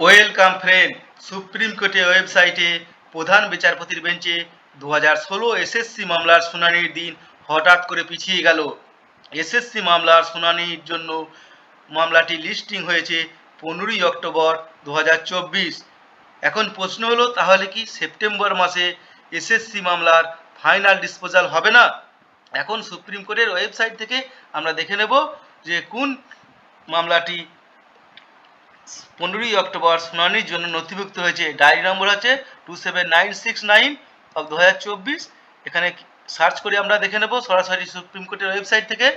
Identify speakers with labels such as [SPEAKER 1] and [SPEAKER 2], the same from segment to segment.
[SPEAKER 1] Welcome friend, supreme কোর্টের ওয়েবসাইটে প্রধান বিচারপতির বেঞ্চে দু হাজার ষোলো এসএসসি মামলার শুনানির দিন হঠাৎ করে পিছিয়ে গেল। এসএসসি মামলার শুনানির জন্য মামলাটি লিস্টিং হয়েছে পনেরোই অক্টোবর দু হাজার চব্বিশ। এখন প্রশ্ন হলো, তাহলে কি সেপ্টেম্বর মাসে এসএসসি মামলার ফাইনাল ডিসপোজাল হবে না? এখন সুপ্রিম কোর্টের ওয়েবসাইট থেকে আমরা দেখে নেব যে কোন মামলাটি পনেরোই অক্টোবর শুনানির জন্য নথিভুক্ত হয়েছে। ডায়েরি নম্বর আছে two seven nine six nine of দু হাজার চব্বিশ এখানে সার্চ করে আমরা দেখে নেব। সরাসরি সুপ্রিম কোর্টের ওয়েবসাইট থেকে।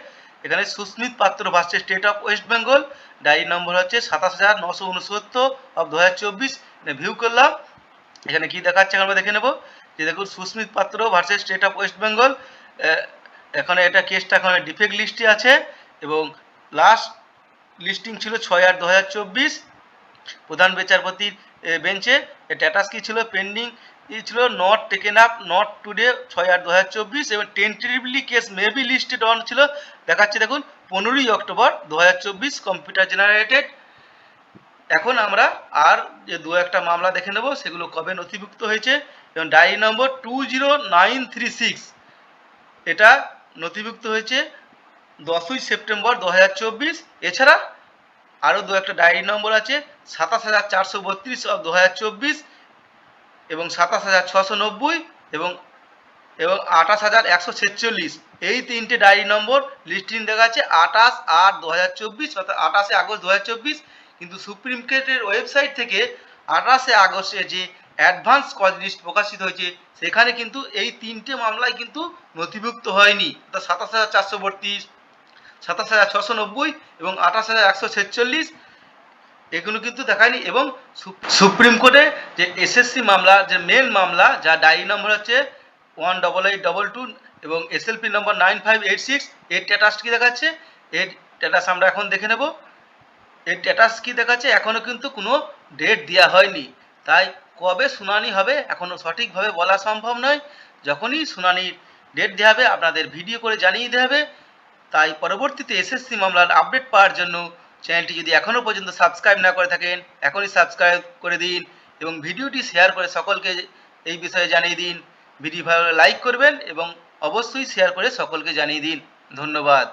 [SPEAKER 1] এখানে Susmit Patra versus state of West Bengal. Diary number হচ্ছে সাতাশ হাজার নশো উনসত্তর অফ দু হাজার চব্বিশ ভিউ করলাম। এখানে কি দেখাচ্ছে আমরা দেখে নেব। যে দেখুন, Susmit Patra versus state of West Bengal. এখানে এটা কেসটা এখন ডিফেক্ট লিস্টে আছে এবং লাস্ট লিস্টিং ছিল ছয় আট দু হাজার চব্বিশ। প্রধান বিচারপতির বেঞ্চে স্ট্যাটাস কি ছিল? পেন্ডিং ছিল not taken up not today ছয় আট দু হাজার চব্বিশ এবং tentatively case maybe listed on ছিল, দেখাচ্ছে দেখুন, পনেরোই অক্টোবর দু হাজার চব্বিশ কম্পিউটার জেনারেটেড এখন আমরা আর যে দু একটা মামলা দেখে নেব, সেগুলো কবে নথিভুক্ত হয়েছে? এবং diary number two zero nine three six এটা নথিভুক্ত হয়েছে দশই সেপ্টেম্বর দু হাজার চব্বিশ। এছাড়া আরও দু একটা ডায়েরি নম্বর আছে, সাতাশ হাজার চারশো বত্রিশ অফ দু হাজার চব্বিশ এবং সাতাশ হাজার ছশো নব্বই এবং এবং আঠাশ হাজার একশো ছেচল্লিশ। এই তিনটে ডায়েরি নম্বর লিস্টিং দেখা যাচ্ছে আঠাশ আট দু হাজার চব্বিশ, অর্থাৎ আঠাশে আগস্ট দু হাজার চব্বিশ। কিন্তু সুপ্রিম কোর্টের ওয়েবসাইট থেকে আঠাশে আগস্টে যে অ্যাডভান্স কজ লিস্ট প্রকাশিত হয়েছে, সেখানে কিন্তু এই তিনটে মামলায় কিন্তু নথিভুক্ত হয়নি। অর্থাৎ সাতাশ হাজার চারশো বত্রিশ সাতাশ হাজার ছশো নব্বই এবং আঠাশ হাজার একশো ছেচল্লিশ। এগুলো কিন্তু দেখায়নি এবং সুপ্রিম কোর্টে যে এসএসসি মামলা, যে মেন মামলা যা ডায়েরি নম্বর হচ্ছে one double eight double two এবং SLP number nine five eight six, এর স্ট্যাটাস কি দেখাচ্ছে? এর স্ট্যাটাস আমরা এখন দেখে নেব। এর স্ট্যাটাস কি দেখাচ্ছে? এখনও কিন্তু কোনো ডেট দেওয়া হয়নি। তাই কবে শুনানি হবে এখনও সঠিকভাবে বলা সম্ভব নয়। যখনই শুনানির ডেট দেওয়া হবে, আপনাদের ভিডিও করে জানিয়ে দেওয়া হবে। তাই পরবর্তীতে এসএসসি মামলার আপডেট পাওয়ার জন্য চ্যানেলটি যদি এখনও পর্যন্ত সাবস্ক্রাইব না করে থাকেন, এখনই সাবস্ক্রাইব করে দিন এবং ভিডিওটি শেয়ার করে সকলকে এই বিষয়ে জানিয়ে দিন। ভিডিও ভালো লাইক করবেন এবং অবশ্যই শেয়ার করে সকলকে জানিয়ে দিন। ধন্যবাদ।